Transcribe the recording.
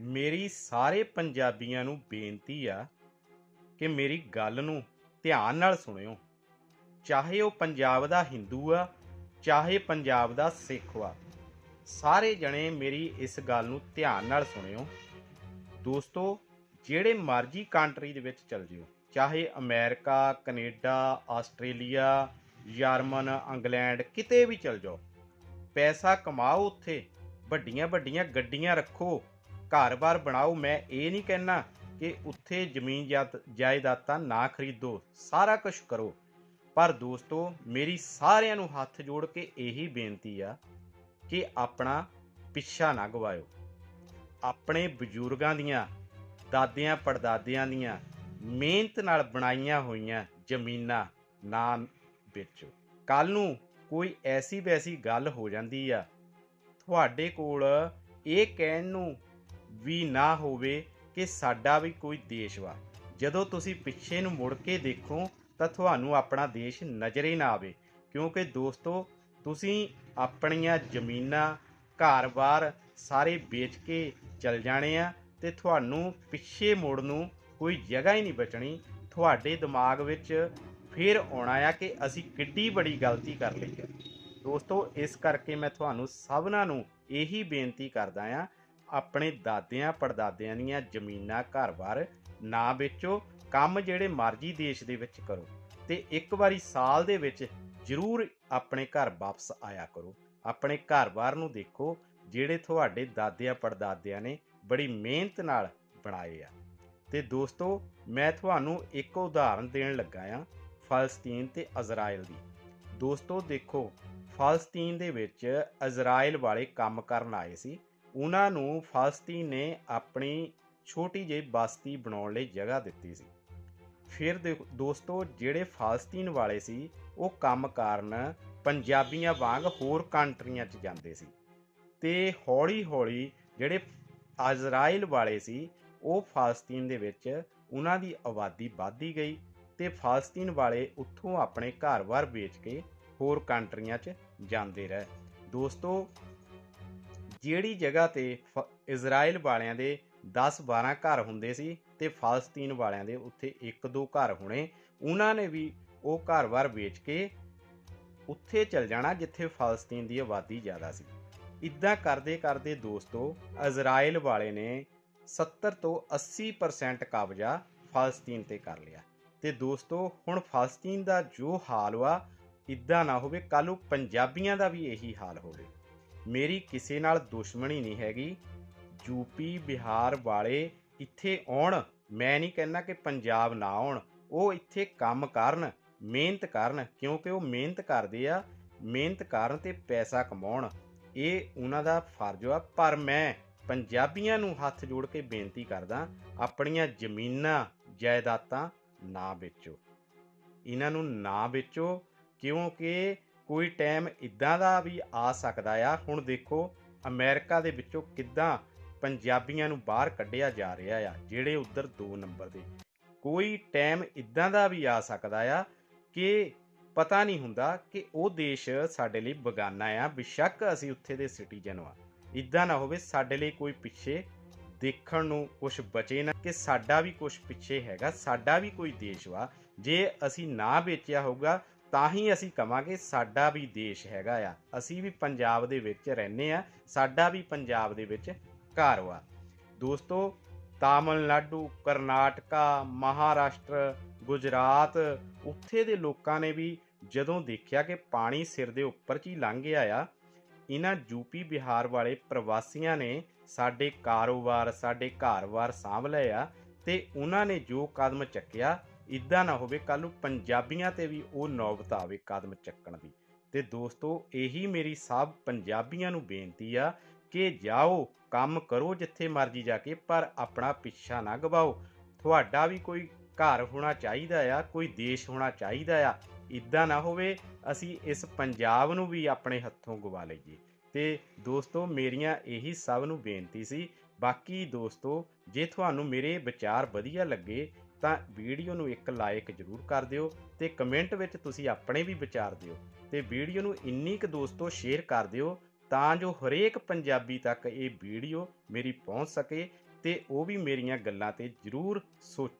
ਮੇਰੀ ਸਾਰੇ ਪੰਜਾਬੀਆਂ ਨੂੰ ਬੇਨਤੀ ਆ ਕਿ ਮੇਰੀ ਗੱਲ ਨੂੰ ਧਿਆਨ ਨਾਲ ਸੁਣਿਓ। ਚਾਹੇ ਉਹ ਪੰਜਾਬ ਦਾ ਹਿੰਦੂ ਆ, ਚਾਹੇ ਪੰਜਾਬ ਦਾ ਸਿੱਖ ਆ, ਸਾਰੇ ਜਣੇ ਮੇਰੀ ਇਸ ਗੱਲ ਨੂੰ ਧਿਆਨ ਨਾਲ ਸੁਣਿਓ। ਦੋਸਤੋ, ਜਿਹੜੇ ਮਰਜ਼ੀ ਕੰਟਰੀ ਦੇ ਵਿੱਚ ਚਲ ਜਿਓ, ਚਾਹੇ America Canada Australia German England ਕਿਤੇ ਵੀ ਚਲ ਜਾਓ, ਪੈਸਾ ਕਮਾਓ ਉੱਥੇ ਵੱਡੀਆਂ ਵੱਡੀਆਂ ਗੱਡੀਆਂ ਰੱਖੋ ਘਰ-ਬਾਰ ਬਣਾਓ, ਮੈਂ ਇਹ ਨਹੀਂ ਕਹਿਣਾ ਕਿ ਉੱਥੇ ਜ਼ਮੀਨ ਜਾਇਦ- ਜਾਇਦਾਦਾਂ ਨਾ ਖਰੀਦੋ, ਸਾਰਾ ਕੁਝ ਕਰੋ। ਪਰ ਦੋਸਤੋ, ਮੇਰੀ ਸਾਰਿਆਂ ਨੂੰ ਹੱਥ ਜੋੜ ਕੇ ਇਹੀ ਬੇਨਤੀ ਆ ਕਿ ਆਪਣਾ ਪਿੱਛਾ ਨਾ ਗਵਾਇਓ। ਆਪਣੇ ਬਜ਼ੁਰਗਾਂ ਦੀਆਂ, ਦਾਦਿਆਂ, ਪੜਦਾਦਿਆਂ ਦੀਆਂ ਮਿਹਨਤ ਨਾਲ ਬਣਾਈਆਂ ਹੋਈਆਂ ਜ਼ਮੀਨਾਂ ਨਾ ਵੇਚੋ। ਕੱਲ ਨੂੰ ਕੋਈ ਐਸੀ ਵੈਸੀ ਗੱਲ ਹੋ ਜਾਂਦੀ ਆ। ਤੁਹਾਡੇ ਕੋਲ ਇਹ ਕਹਿਣ ਨੂੰ ਵੀ ਨਾ ਹੋਵੇ ਕਿ ਸਾਡਾ ਵੀ ਕੋਈ ਦੇਸ਼ ਵਾ। ਜਦੋਂ ਤੁਸੀਂ ਪਿੱਛੇ ਨੂੰ ਮੁੜ ਕੇ ਦੇਖੋ, ਤਾਂ ਤੁਹਾਨੂੰ ਆਪਣਾ ਦੇਸ਼ ਨਜ਼ਰ ਹੀ ਨਾ ਆਵੇ। ਕਿਉਂਕਿ ਦੋਸਤੋ, ਤੁਸੀਂ ਆਪਣੀਆਂ ਜ਼ਮੀਨਾਂ, ਘਰ-ਬਾਰ ਸਾਰੇ ਵੇਚ ਕੇ ਚਲ ਜਾਣੇ ਆ ਤੇ ਤੁਹਾਨੂੰ ਪਿੱਛੇ ਮੁੜ ਨੂੰ ਕੋਈ ਜਗ੍ਹਾ ਹੀ ਨਹੀਂ ਬਚਣੀ। ਤੁਹਾਡੇ ਦਿਮਾਗ ਵਿੱਚ ਫਿਰ ਆਉਣਾ ਆ ਕਿ ਅਸੀਂ ਕਿੱਡੀ ਬੜੀ ਗਲਤੀ ਕਰ ਲਈ ਹੈ ਦੋਸਤੋ, ਇਸ ਕਰਕੇ ਮੈਂ ਤੁਹਾਨੂੰ ਸਭਨਾਂ ਨੂੰ ਇਹੀ ਬੇਨਤੀ ਕਰਦਾ ਆ ਆਪਣੇ ਦਾਦਿਆਂ ਪੜਦਾਦਿਆਂ ਦੀਆਂ ਜ਼ਮੀਨਾਂ ਘਰ-ਬਾਰ ਨਾ ਵੇਚੋ, ਕੰਮ ਜਿਹੜੇ ਮਰਜ਼ੀ ਦੇਸ਼ ਦੇ ਵਿੱਚ ਕਰੋ ਤੇ ਇੱਕ ਵਾਰੀ ਸਾਲ ਦੇ ਵਿੱਚ ਜ਼ਰੂਰ ਆਪਣੇ ਘਰ ਵਾਪਸ ਆਇਆ ਕਰੋ। ਆਪਣੇ ਘਰ-ਬਾਰ ਨੂੰ ਦੇਖੋ, ਜਿਹੜੇ ਤੁਹਾਡੇ ਦਾਦਿਆਂ ਪੜਦਾਦਿਆਂ ਨੇ ਬੜੀ ਮਿਹਨਤ ਨਾਲ ਬਣਾਏ ਆ। ਤੇ ਦੋਸਤੋ, ਮੈਂ ਤੁਹਾਨੂੰ ਇੱਕ ਉਦਾਹਰਨ ਦੇਣ ਲੱਗਾ ਆ ਫਲਸਤੀਨ ਤੇ ਇਜ਼ਰਾਈਲ ਦੀ। ਦੋਸਤੋ, ਦੇਖੋ, ਫਲਸਤੀਨ ਦੇ ਵਿੱਚ ਇਜ਼ਰਾਈਲ ਵਾਲੇ ਕੰਮ ਕਰਨ ਆਏ ਸੀ। ਉਹਨਾਂ ਨੂੰ ਫਲਸਤੀਨ ਨੇ ਆਪਣੀ ਛੋਟੀ ਜਿਹੀ ਬਸਤੀ ਬਣਾਉਣ ਲਈ ਜਗ੍ਹਾ ਦਿੱਤੀ ਸੀ। ਫਿਰ ਦੇਖੋ ਦੋਸਤੋ, ਜਿਹੜੇ ਫਲਸਤੀਨ ਵਾਲੇ ਸੀ, ਉਹ ਕੰਮ ਕਾਰਨ ਪੰਜਾਬੀਆਂ ਵਾਂਗ ਹੋਰ ਕੰਟਰੀਆਂ 'ਚ ਜਾਂਦੇ ਸੀ ਤੇ ਹੌਲੀ-ਹੌਲੀ ਜਿਹੜੇ ਇਜ਼ਰਾਈਲ ਵਾਲੇ ਸੀ, ਉਹ ਫਲਸਤੀਨ ਦੇ ਵਿੱਚ ਉਹਨਾਂ ਦੀ ਆਬਾਦੀ ਵੱਧਦੀ ਗਈ ਤੇ ਫਲਸਤੀਨ ਵਾਲੇ ਉੱਥੋਂ ਆਪਣੇ ਘਰ-ਬਾਰ ਵੇਚ ਕੇ ਹੋਰ ਕੰਟਰੀਆਂ 'ਚ ਜਾਂਦੇ ਰਹੇ। ਦੋਸਤੋ ਜਿਹੜੀ ਜਗ੍ਹਾ ਤੇ ਫ- ਇਜ਼ਰਾਈਲ ਵਾਲਿਆਂ ਦੇ 10-12 ਘਰ ਹੁੰਦੇ ਸੀ ਤੇ ਫਲਸਤੀਨ ਵਾਲਿਆਂ ਦੇ ਉੱਥੇ 1-2 ਘਰ ਹੋਣੇ, ਉਹਨਾਂ ਨੇ ਵੀ ਉਹ ਘਰ-ਬਾਰ ਵੇਚ ਕੇ ਉੱਥੇ ਚਲ ਜਾਣਾ ਜਿੱਥੇ ਫਲਸਤੀਨ ਦੀ ਆਬਾਦੀ ਜ਼ਿਆਦਾ ਸੀ। ਇਦਾਂ ਕਰਦੇ ਕਰਦੇ ਦੋਸਤੋ ਇਜ਼ਰਾਈਲ ਵਾਲੇ ਨੇ 70 ਤੋਂ 80% ਕਬਜ਼ਾ ਫਲਸਤੀਨ ਤੇ ਕਰ ਲਿਆ। ਤੇ ਦੋਸਤੋ, ਹੁਣ ਫਲਸਤੀਨ ਦਾ ਜੋ ਹਾਲ ਵਾ ਇਦਾਂ ਨਾ ਹੋਵੇ ਕੱਲ ਨੂੰ ਪੰਜਾਬੀਆਂ ਦਾ ਵੀ ਇਹੀ ਹਾਲ ਹੋਵੇ। ਮੇਰੀ ਕਿਸੇ ਨਾਲ ਦੁਸ਼ਮਣੀ ਨਹੀਂ ਹੈਗੀ। ਯੂਪੀ ਬਿਹਾਰ ਵਾਲੇ ਇੱਥੇ ਆਉਣ। ਮੈਂ ਨਹੀਂ ਕਹਿੰਦਾ ਕਿ ਪੰਜਾਬ ਨਾ ਆਉਣ। ਉਹ ਇੱਥੇ ਕੰਮ ਕਰਨ, ਮਿਹਨਤ ਕਰਨ, ਕਿਉਂਕਿ ਉਹ ਮਿਹਨਤ ਕਰਦੇ ਆ। ਮਿਹਨਤ ਕਰਨ ਤੇ ਪੈਸਾ ਕਮਾਉਣ। ਇਹ ਉਹਨਾਂ ਦਾ ਫਰਜ਼ ਆ। ਪਰ ਮੈਂ ਪੰਜਾਬੀਆਂ ਨੂੰ ਹੱਥ ਜੋੜ ਕੇ ਬੇਨਤੀ ਕਰਦਾ, ਆਪਣੀਆਂ ਜ਼ਮੀਨਾਂ, ਜਾਇਦਾਦਾਂ ਨਾ ਵੇਚੋ। ਇਹਨਾਂ ਨੂੰ ਨਾ ਵੇਚੋ, ਕਿਉਂਕਿ ਕੋਈ ਟਾਈਮ ਇਦਾਂ ਦਾ ਵੀ ਆ ਸਕਦਾ ਆ, ਹੁਣ ਦੇਖੋ ਅਮਰੀਕਾ ਦੇ ਵਿੱਚੋਂ ਕਿੱਦਾਂ ਪੰਜਾਬੀਆਂ ਨੂੰ ਬਾਹਰ ਕੱਢਿਆ ਜਾ ਰਿਹਾ ਆ, ਜਿਹੜੇ ਉਧਰ 2 ਨੰਬਰ ਦੇ। ਕੋਈ ਟਾਈਮ ਇਦਾਂ ਦਾ ਵੀ ਆ ਸਕਦਾ ਆ ਕਿ ਪਤਾ ਨਹੀਂ ਹੁੰਦਾ ਕਿ ਉਹ ਦੇਸ਼ ਸਾਡੇ ਲਈ ਬਗਾਨਾ ਆ, ਬਿਸ਼ੱਕ ਅਸੀਂ ਉੱਥੇ ਦੇ ਸਿਟੀਜ਼ਨ ਆ ਇਦਾਂ ਨਾ ਹੋਵੇ ਸਾਡੇ ਲਈ ਕੋਈ ਪਿੱਛੇ ਦੇਖਣ ਨੂੰ ਕੁਝ ਬਚੇ ਨਾ, ਕਿ ਸਾਡਾ ਵੀ ਕੁਝ ਪਿੱਛੇ ਹੈਗਾ, ਸਾਡਾ ਵੀ ਕੋਈ ਦੇਸ਼ ਵਾ। ਜੇ ਅਸੀਂ ਨਾ ਵੇਚਿਆ ਹੋਊਗਾ ਤਾਂ ਹੀ ਅਸੀਂ ਕਵਾਂਗੇ ਸਾਡਾ ਵੀ ਦੇਸ਼ ਹੈਗਾ ਆ। ਅਸੀਂ ਵੀ ਪੰਜਾਬ ਦੇ ਵਿੱਚ ਰਹਿੰਦੇ ਆ, ਸਾਡਾ ਵੀ ਪੰਜਾਬ ਦੇ ਵਿੱਚ ਘਰ ਵਾ। ਦੋਸਤੋ, ਤਾਮਿਲਨਾਡੂ, ਕਰਨਾਟਕਾ, ਮਹਾਰਾਸ਼ਟਰ, ਗੁਜਰਾਤ, ਉੱਥੇ ਦੇ ਲੋਕਾਂ ਨੇ ਵੀ ਜਦੋਂ ਦੇਖਿਆ ਕਿ ਪਾਣੀ ਸਿਰ ਦੇ ਉੱਪਰ 'ਚ ਹੀ ਲੰਘ ਗਿਆ ਆ ਇਹਨਾਂ ਯੂਪੀ ਬਿਹਾਰ ਵਾਲੇ ਪ੍ਰਵਾਸੀਆਂ ਨੇ ਸਾਡੇ ਕਾਰੋਬਾਰ, ਸਾਡੇ ਘਰ-ਬਾਰ ਸਾਂਭ ਲਏ ਆ ਤੇ ਉਹਨਾਂ ਨੇ ਜੋ ਕਦਮ ਚੱਕਿਆ ਇਦਾਂ ਨਾ ਹੋਵੇ ਕੱਲ ਨੂੰ ਪੰਜਾਬੀਆਂ ਤੇ ਵੀ ਉਹ ਨੌਬਤ ਆਵੇ ਕਦਮ ਚੱਕਣ ਦੀ। ਤੇ ਦੋਸਤੋ, ਇਹੀ ਮੇਰੀ ਸਭ ਪੰਜਾਬੀਆਂ ਨੂੰ ਬੇਨਤੀ ਆ ਕਿ ਜਾਓ, ਕੰਮ ਕਰੋ ਜਿੱਥੇ ਮਰਜ਼ੀ ਜਾ ਕੇ, ਪਰ ਆਪਣਾ ਪਿੱਛਾ ਨਾ ਗਵਾਓ। ਤੁਹਾਡਾ ਵੀ ਕੋਈ ਘਰ ਹੋਣਾ ਚਾਹੀਦਾ ਆ, ਕੋਈ ਦੇਸ਼ ਹੋਣਾ ਚਾਹੀਦਾ ਆ ਇਦਾਂ ਨਾ ਹੋਵੇ, ਅਸੀਂ ਇਸ ਪੰਜਾਬ ਨੂੰ ਵੀ ਆਪਣੇ ਹੱਥੋਂ ਗਵਾ ਲਈਏ। ਤੇ ਦੋਸਤੋ, ਮੇਰੀਆਂ ਇਹੀ ਸਭ ਨੂੰ ਬੇਨਤੀ ਸੀ, ਬਾਕੀ ਦੋਸਤੋ, ਜੇ ਤੁਹਾਨੂੰ ਮੇਰੇ ਵਿਚਾਰ ਵਧੀਆ ਲੱਗੇ ਤਾਂ ਵੀਡੀਓ ਨੂੰ ਇੱਕ ਲਾਈਕ ਜ਼ਰੂਰ ਕਰ ਦਿਓ ਤੇ ਕਮੈਂਟ ਵਿੱਚ ਤੁਸੀਂ ਆਪਣੇ ਵੀ ਵਿਚਾਰ ਦਿਓ ਤੇ ਵੀਡੀਓ ਨੂੰ ਇੰਨੀ ਕੁ ਦੋਸਤੋ ਸ਼ੇਅਰ ਕਰ ਦਿਓ ਤਾਂ ਜੋ ਹਰੇਕ ਪੰਜਾਬੀ ਤੱਕ ਇਹ ਵੀਡੀਓ ਮੇਰੀ ਪਹੁੰਚ ਸਕੇ ਤੇ ਉਹ ਵੀ ਮੇਰੀਆਂ ਗੱਲਾਂ ਤੇ ਜ਼ਰੂਰ ਸੋਚੋ